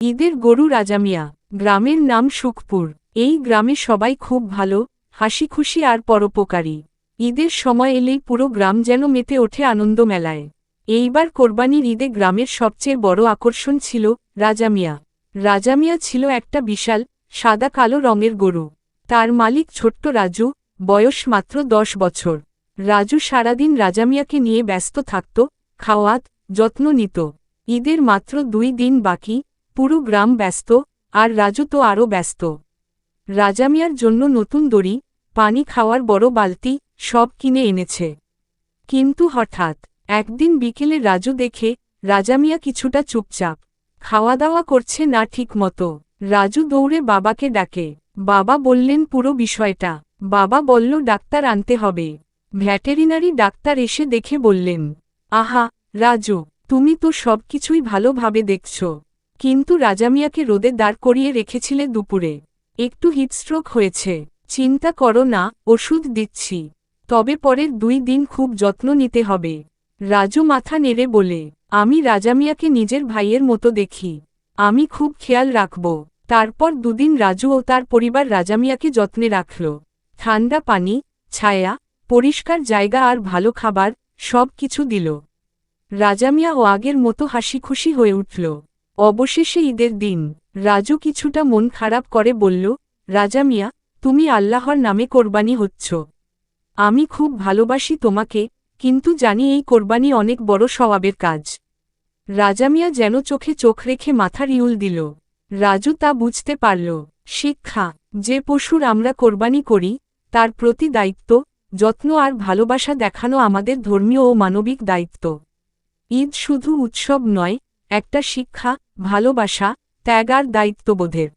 ঈদের গরু রাজামিয়া গ্রামের নাম সুখপুর। এই গ্রামে সবাই খুব ভালো হাসি খুশি আর পরোপকারী। ঈদের সময় এলেই পুরো গ্রাম যেন মেতে ওঠে আনন্দ মেলায়। এইবার কোরবানির ঈদে গ্রামের সবচেয়ে বড় আকর্ষণ ছিল রাজামিয়া রাজামিয়া ছিল একটা বিশাল, সাদা কালো রঙের গরু। তার মালিক ছোট্ট রাজু, বয়স মাত্র দশ বছর। রাজু সারাদিন রাজামিয়াকে নিয়ে ব্যস্ত থাকত, খাওয়াত, যত্ন নিত। ঈদের মাত্র দুই দিন বাকি পুরো গ্রাম ব্যস্ত, আর রাজু তো আরও ব্যস্ত। রাজামিয়ার জন্য নতুন দড়ি, পানি খাওয়ার বড় বালতি, সব কিনে এনেছে। কিন্তু হঠাৎ, একদিন বিকেলে রাজু দেখে, রাজামিয়া কিছুটা চুপচাপ খাওয়া দাওয়া করছে না ঠিক মতো রাজু দৌড়ে বাবাকে ডাকে। বাবা বললেন পুরো বিষয়টা। বাবা বলল, ডাক্তার আনতে হবে। ভ্যাটেরিনারি ডাক্তার এসে দেখে বললেন, আহা, রাজু, তুমি তো সবকিছুই ভালোভাবে দেখছ। কিন্তু রাজামিয়াকে রোদে দাঁড় করিয়ে রেখেছিলে দুপুরে। একটু হিটস্ট্রোক হয়েছে। চিন্তা করো না, ওষুধ দিচ্ছি। তবে পরের দুই দিন খুব যত্ন নিতে হবে। রাজু মাথা নেড়ে বলে, আমি রাজামিয়াকে নিজের ভাইয়ের মতো দেখি। আমি খুব খেয়াল রাখব। তারপর দুদিন রাজু ও তার পরিবার রাজামিয়াকে যত্নে রাখল। ঠান্ডা পানি, ছায়া, পরিষ্কার জায়গা আর ভালো খাবার, সব কিছু দিল। রাজামিয়া ও আগের মতো হাসি খুশি হয়ে উঠল। অবশেষে ঈদের দিন, রাজু কিছুটা মন খারাপ করে বলল রাজামিয়া তুমি আল্লাহর নামে কোরবানি হচ্ছ। আমি খুব ভালোবাসি তোমাকে, কিন্তু জানি এই কোরবানি অনেক বড় সওয়াবের কাজ রাজামিয়া যেন চোখে চোখ রেখে মাথা রিউল দিল। রাজু তা বুঝতে পারল, শিক্ষা, যে পশুর আমরা কোরবানি করি, তার প্রতি দায়িত্ব, যত্ন আর ভালোবাসা দেখানো আমাদের ধর্মীয় ও মানবিক দায়িত্ব। ঈদ শুধু উৎসব নয়, একটা শিক্ষা ভালোবাসা ত্যাগার দায়িত্ববোধের।